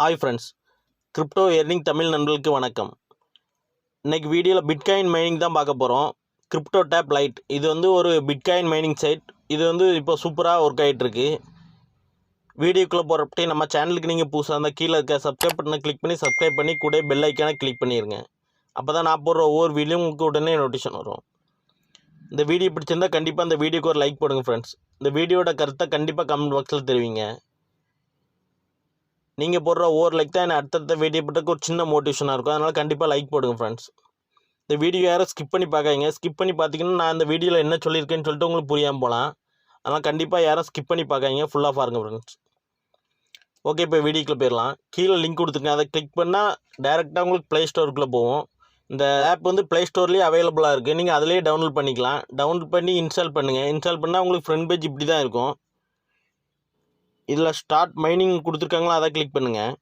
Hi friends crypto earning Tamil நண்பர்களுக்கு வணக்கம். இன்றைக்கி வீடியோவில் பிட்காயின் மைனிங் தான் பார்க்க போகிறோம் கிரிப்டோ டேப் லைட் இது வந்து ஒரு பிட்காயின் மைனிங் சைட் இது வந்து இப்போ சூப்பராக ஒர்க் ஆகிட்டுருக்கு வீடியோக்குள்ளே போகிறப்பட்டே நம்ம சேனலுக்கு நீங்கள் புதுசாக இருந்தால் கீழே இருக்க சப்ஸ்கிரைப் பட்டனை கிளிக் பண்ணி சப்ஸ்கிரைப் பண்ணி கூட பெல் ஐக்கானை கிளிக் பண்ணிடுங்க அப்போ தான் நான் போடுற ஒவ்வொரு வீடியோ உங்களுக்கு உடனே நோட்டிஷன் வரும். இந்த வீடியோ பிடிச்சிருந்தால் கண்டிப்பாக இந்த வீடியோக்கு ஒரு லைக் போடுங்க ஃப்ரெண்ட்ஸ் இந்த வீடியோட கருத்தை கண்டிப்பாக கமெண்ட் பாக்ஸில் தெரிவிங்க. நீங்கள் போடுற ஒவ்வொரு லைக் தான் எனக்கு அடுத்தடுத்த வீடியோ போட்டதுக்கு ஒரு சின்ன மோட்டிவேஷனாக இருக்கும். அதனால் கண்டிப்பாக லைக் போடுங்க ஃப்ரெண்ட்ஸ் இந்த வீடியோ யாரும் ஸ்கிப் பண்ணி பார்க்காதீங்க. ஸ்கிப் பண்ணி பார்த்தீங்கன்னா நான் இந்த வீடியோவில் என்ன சொல்லியிருக்கேன்னு சொல்லிட்டு உங்களுக்கு புரியாமல் போகலாம் அதனால் கண்டிப்பாக யாரும் ஸ்கிப் பண்ணி பார்க்காதீங்க. ஃபுல்லாக பாருங்கள் ஃப்ரெண்ட்ஸ் ஓகே இப்போ வீடியோக்குள்ளே போயிடலாம். கீழே லிங்க் கொடுத்துருக்கேன். அதை கிளிக் பண்ணால் டேரெக்டாக உங்களுக்கு ப்ளே ஸ்டோருக்குள்ளே போவோம் இந்த ஆப் வந்து ப்ளே ஸ்டோர்லேயே அவைலபிளாக இருக்குது நீங்கள் அதிலேயே டவுன்லோட் பண்ணிக்கலாம். டவுன்லோட் பண்ணி இன்ஸ்டால் பண்ணுங்கள் இன்ஸ்டால் பண்ணால் உங்களுக்கு ஃப்ரண்ட் பேஜ் இப்படி தான் இருக்கும். இதில் ஸ்டார்ட் மைனிங் கொடுத்துருக்காங்களா? அதை கிளிக் பண்ணுங்கள்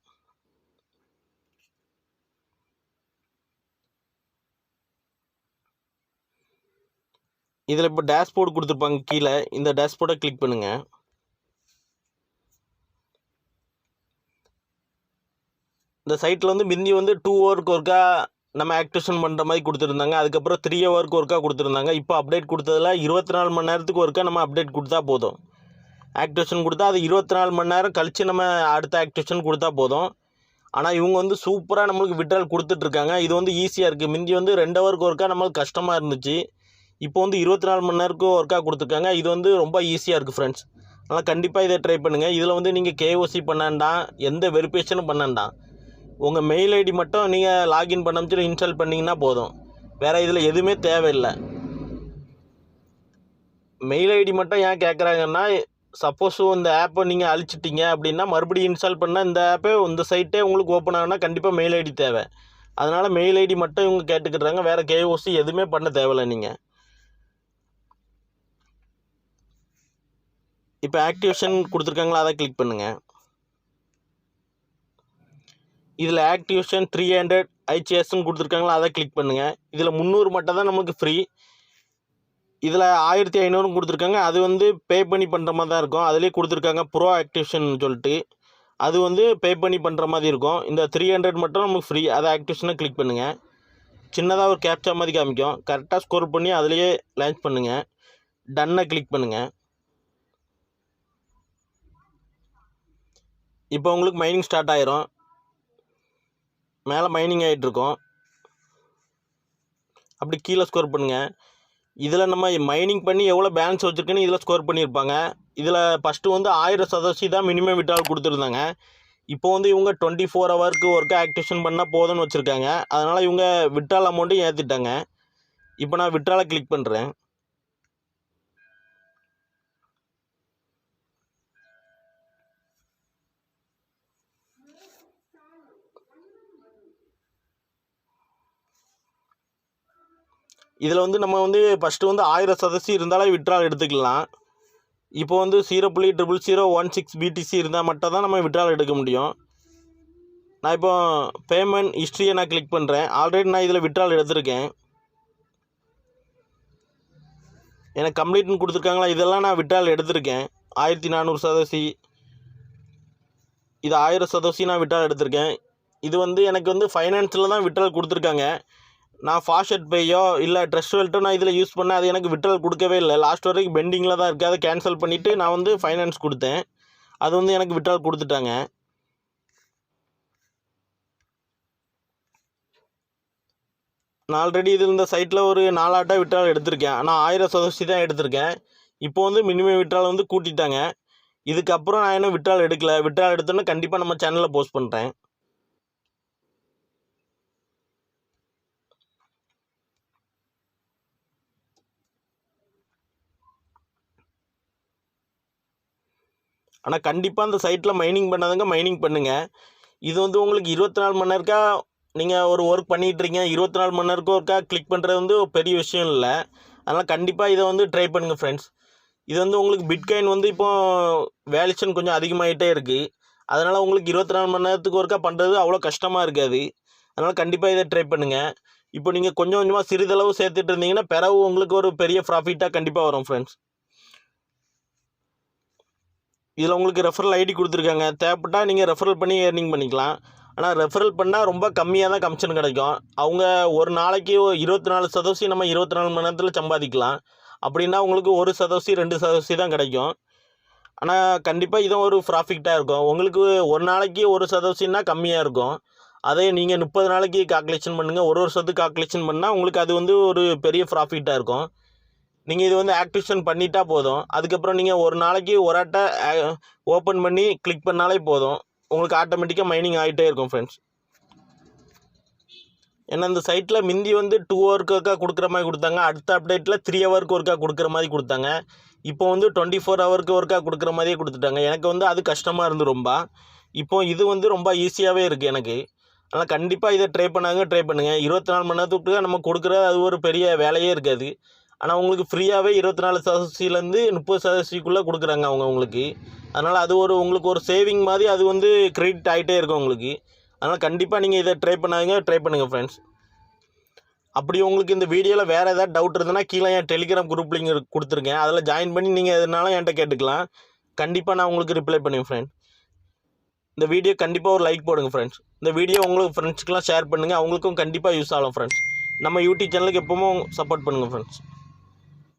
இதில் இப்போ டேஷ்போர்டு கொடுத்துருப்பாங்க கீழே. இந்த டேஷ்போர்டை கிளிக் பண்ணுங்கள் இந்த சைட்டில் வந்து மிந்தி வந்து டூ ஹவருக்கு ஒருக்கா நம்ம ஆக்டிவேஷன் பண்ணுற மாதிரி கொடுத்துருந்தாங்க. அதுக்கப்புறம் த்ரீ ஹவருக்கு ஒருக்கா கொடுத்துருந்தாங்க. இப்போ அப்டேட் கொடுத்ததில் இருபத்தி நாலு மணி நேரத்துக்கு ஒருக்கா நம்ம அப்டேட் கொடுத்தா போதும். ஆக்டிவேஷன் கொடுத்தா அது இருபத்தி நாலு மணி நேரம் கழித்து நம்ம அடுத்த ஆக்டிவேஷன் கொடுத்தா போதும். ஆனால் இவங்க வந்து சூப்பராக நம்மளுக்கு விட்ரால் கொடுத்துட்ருக்காங்க. இது வந்து ஈஸியாக இருக்குது முந்தி வந்து ரெண்டு ஹவருக்கு ஒருக்கா நம்மளுக்கு கஷ்டமாக இருந்துச்சு. இப்போ வந்து இருபத்தி நாலு மணி நேரத்துக்கு ஒர்க்காக கொடுத்துருக்காங்க. இது வந்து ரொம்ப ஈஸியாக இருக்குது ஃப்ரெண்ட்ஸ் அதனால் கண்டிப்பாக இதை ட்ரை பண்ணுங்கள் இதில் வந்து நீங்கள் கேஓசி பண்ணாண்டாம் எந்த வெரிஃபிகேஷனும் பண்ணாண்டாம் உங்கள் மெயில் ஐடி மட்டும் நீங்கள் லாகின் பண்ண முடிச்சு இன்ஸ்டால் பண்ணிங்கன்னா போதும். வேறு இதில் எதுவுமே தேவையில்லை. மெயில் ஐடி மட்டும் ஏன் கேட்குறாங்கன்னா சப்போஸ் இந்த ஆப்பை நீங்கள் அழிச்சிட்டிங்க அப்படின்னா மறுபடியும் இன்ஸ்டால் பண்ணால் இந்த ஆப்பே இந்த சைட்டே உங்களுக்கு ஓப்பன் ஆகுனா கண்டிப்பாக மெயில் ஐடி தேவை. அதனால் மெயில் ஐடி மட்டும் இவங்க கேட்டுக்கிறாங்க. வேறு கேஓசி எதுவுமே பண்ண தேவையில்லை நீங்கள் இப்போ ஆக்டிவேஷன் கொடுத்துருக்காங்களா? அதை கிளிக் பண்ணுங்கள் இதில் ஆக்டிவேஷன் த்ரீ ஹண்ட்ரட் ஐசிஎஸ்ன்னு கொடுத்துருக்காங்களா? அதை கிளிக் பண்ணுங்கள் இதில் முந்நூறு மட்டும் தான் நமக்கு ஃப்ரீ இதில் ஆயிரத்தி ஐநூறும் கொடுத்துருக்காங்க. அது வந்து பே பண்ணி பண்ணுற மாதிரி தான் இருக்கும். அதிலே கொடுத்துருக்காங்க ப்ரோ ஆக்டிவேஷன் சொல்லிட்டு. அது வந்து பே பண்ணி பண்ணுற மாதிரி இருக்கும். இந்த த்ரீ ஹண்ட்ரட் மட்டும் நமக்கு ஃப்ரீ அதை ஆக்டிவேஷனை கிளிக் பண்ணுங்கள் சின்னதாக ஒரு கேப்சா மாதிரி காமிக்கும். கரெக்டாக ஸ்கோர் பண்ணி அதிலேயே லான்ச் பண்ணுங்கள் டன்னை கிளிக் பண்ணுங்கள் இப்போ உங்களுக்கு மைனிங் ஸ்டார்ட் ஆயிரும். மேலே மைனிங் ஆகிட்டுருக்கோம் அப்படி கீழே ஸ்கோர் பண்ணுங்கள் இதில் நம்ம மைனிங் பண்ணி எவ்வளோ பேலன்ஸ் வச்சுருக்குன்னு இதில் ஸ்கோர் பண்ணியிருப்பாங்க. இதில் ஃபஸ்ட்டு வந்து ஆயிரம் சதவீதம் தான் மினிமம் விட்டால் கொடுத்துருந்தாங்க. இப்போ வந்து இவங்க டுவெண்ட்டி ஃபோர் ஹவருக்கு ஒர்க்கு ஆக்டிவேஷன் பண்ணால் போதும்னு வச்சுருக்காங்க. அதனால் இவங்க விட்ரால் அமௌண்ட்டும் ஏற்றிட்டாங்க இப்போ நான் விட்ராலை கிளிக் பண்ணுறேன் இதில் வந்து நம்ம வந்து ஃபஸ்ட்டு வந்து ஆயிரம் சதசி இருந்தாலே விட்ரால் எடுத்துக்கலாம். இப்போ வந்து ஜீரோ புள்ளி triple zero one six BTC இருந்தால் மட்டும் தான் நம்ம விட்ரால் எடுக்க முடியும். நான் இப்போ பேமெண்ட் ஹிஸ்ட்ரியை நான் கிளிக் பண்ணுறேன் ஆல்ரெடி நான் இதில் விட்ரால் எடுத்திருக்கேன். எனக்கு கம்ப்ளீட்னு கொடுத்துருக்காங்களா? இதெல்லாம் நான் விட்ரால் எடுத்திருக்கேன். ஆயிரத்தி நானூறு சதசி இது ஆயிரம் சதசி நான் விட்ரால் எடுத்திருக்கேன். இது வந்து எனக்கு வந்து ஃபைனான்ஸில் தான் விட்ரால் கொடுத்துருக்காங்க. நான் ஃபாஸ்ட் பேயோ இல்லை ட்ரெஸ் வெல்ட்டோ நான் இதில் யூஸ் பண்ணேன் அது எனக்கு விட்ரால் கொடுக்கவே இல்லை. லாஸ்ட் வரைக்கும் பெண்டிங்கில் தான் இருக்குது அதை கேன்சல் பண்ணிவிட்டு நான் வந்து ஃபைனான்ஸ் கொடுத்தேன். அது வந்து எனக்கு விட்ரால் கொடுத்துட்டாங்க. நான் ஆல்ரெடி இது இந்த சைட்டில் ஒரு நாலாட்டாக விட்ரால் எடுத்திருக்கேன். ஆனால் ஆயிரம் சதவீதம் தான் எடுத்திருக்கேன். இப்போ வந்து மினிமம் விட்ரால் வந்து கூட்டிட்டாங்க. இதுக்கப்புறம் நான் இன்னும் விட்ரால் எடுக்கல. விட்ரால் எடுத்தோன்னே கண்டிப்பாக நம்ம சேனலில் போஸ்ட் பண்ணுறேன் ஆனால் கண்டிப்பாக அந்த சைட்டில் மைனிங் பண்ணாதங்க மைனிங் பண்ணுங்கள் இது வந்து உங்களுக்கு இருபத்தி நாலு மணி நேரக்கா நீங்கள் ஒரு ஒர்க் பண்ணிகிட்ருக்கீங்க இருபத்தி நாலு மணி நேரக்கும் ஒர்க்கா கிளிக் பண்ணுறது வந்து ஒரு பெரிய விஷயம் இல்லை. அதனால் கண்டிப்பாக இதை வந்து ட்ரை பண்ணுங்கள் ஃப்ரெண்ட்ஸ் இது வந்து உங்களுக்கு பிட்காயின் வந்து இப்போ வேல்யூஷன் கொஞ்சம் அதிகமாகிட்டே இருக்குது அதனால் உங்களுக்கு இருபத்தி நாலு மணி நேரத்துக்கு ஒருக்கா பண்ணுறது அவ்வளோ கஷ்டமாக இருக்காது. அதனால் கண்டிப்பாக இதை ட்ரை பண்ணுங்கள் இப்போ நீங்கள் கொஞ்சம் கொஞ்சமாக சிறிதளவு சேர்த்துட்டு இருந்தீங்கன்னா பிறகு உங்களுக்கு ஒரு பெரிய ப்ராஃபிட்டாக கண்டிப்பாக வரும் ஃப்ரெண்ட்ஸ் இதில் உங்களுக்கு ரெஃபரல் ஐடி கொடுத்துருக்காங்க. தேவைப்பட்டால் நீங்கள் ரெஃபரல் பண்ணி ஏர்னிங் பண்ணிக்கலாம். ஆனால் ரெஃபரல் பண்ணால் ரொம்ப கம்மியாக தான் கமிஷன் கிடைக்கும். அவங்க ஒரு நாளைக்கு இருபத்தி நாலு சதவீதம் நம்ம இருபத்தி நாலு மணி நேரத்தில் சம்பாதிக்கலாம். அப்படின்னா உங்களுக்கு ஒரு சதவீதம் ரெண்டு சதவீதம் தான் கிடைக்கும். ஆனால் கண்டிப்பாக இதுவும் ஒரு ப்ராஃபிட்டாக இருக்கும். உங்களுக்கு ஒரு நாளைக்கு ஒரு சதவீதம்னா கம்மியாக இருக்கும். அதே நீங்கள் முப்பது நாளைக்கு கால்குலேஷன் பண்ணுங்கள் ஒரு வருஷத்துக்கு கால்குலேஷன் பண்ணால் உங்களுக்கு அது வந்து ஒரு பெரிய ப்ராஃபிட்டாக இருக்கும். நீங்கள் இது வந்து ஆக்டிவேஷன் பண்ணிட்டா போதும். அதுக்கப்புறம் நீங்கள் ஒரு நாளைக்கு ஒரு ஆட்டை ஓப்பன் பண்ணி கிளிக் பண்ணாலே போதும். உங்களுக்கு ஆட்டோமேட்டிக்காக மைனிங் ஆகிட்டே இருக்கும் ஃப்ரெண்ட்ஸ் ஏன்னா இந்த சைட்டில் மிந்தி வந்து டூ ஹவருக்கு ஒருக்கா கொடுக்குற மாதிரி கொடுத்தாங்க. அடுத்த அப்டேட்டில் த்ரீ ஹவருக்கு ஒருக்கா கொடுக்குற மாதிரி கொடுத்தாங்க. இப்போ வந்து டுவெண்ட்டி ஃபோர் ஹவருக்கு ஒருக்கா கொடுக்குற மாதிரியே கொடுத்துட்டாங்க. எனக்கு வந்து அது கஷ்டமாக இருந்து ரொம்ப. இப்போ இது வந்து ரொம்ப ஈஸியாகவே இருக்குது எனக்கு. ஆனால் கண்டிப்பாக இதை ட்ரை பண்ணாங்க ட்ரை பண்ணுங்கள் இருபத்தி நாலு மணி நேரத்துக்கு நம்ம கொடுக்குற அது ஒரு பெரிய வேலையே இருக்காது. ஆனால் உங்களுக்கு ஃப்ரீயாகவே இருபத்தி நாலு சதவீதத்துலேருந்து முப்பது சதவீதக்குள்ளே கொடுக்குறாங்க அவங்க உங்களுக்கு. அதனால் அது ஒரு உங்களுக்கு ஒரு சேவிங் மாதிரி அது வந்து க்ரெடிட் ஆகிட்டே இருக்கும் உங்களுக்கு. அதனால் கண்டிப்பாக நீங்கள் இதை ட்ரை பண்ணாதீங்க ட்ரை பண்ணுங்கள் ஃப்ரெண்ட்ஸ் அப்படி உங்களுக்கு இந்த வீடியோவில் வேறு ஏதாவது டவுட் இருந்ததுன்னா கீழே என் டெலிகிராம் குரூப் லிங்க் கொடுத்துருக்கேன். அதில் ஜாயின் பண்ணி நீங்கள் எதுனாலும் என்கிட்ட கேட்டுக்கலாம். கண்டிப்பாக நான் உங்களுக்கு ரிப்ளை பண்ணுவேன் ஃப்ரெண்ட் இந்த வீடியோ கண்டிப்பாக ஒரு லைக் போடுங்க ஃப்ரெண்ட்ஸ் இந்த வீடியோ உங்களுக்கு ஃப்ரெண்ட்ஸ்க்கெலாம் ஷேர் பண்ணுங்கள் அவங்களுக்கும் கண்டிப்பாக யூஸ் ஆகும் ஃப்ரெண்ட்ஸ் நம்ம யூடியூப் சேனலுக்கு எப்பவும் சப்போர்ட் பண்ணுங்கள் ஃப்ரெண்ட்ஸ்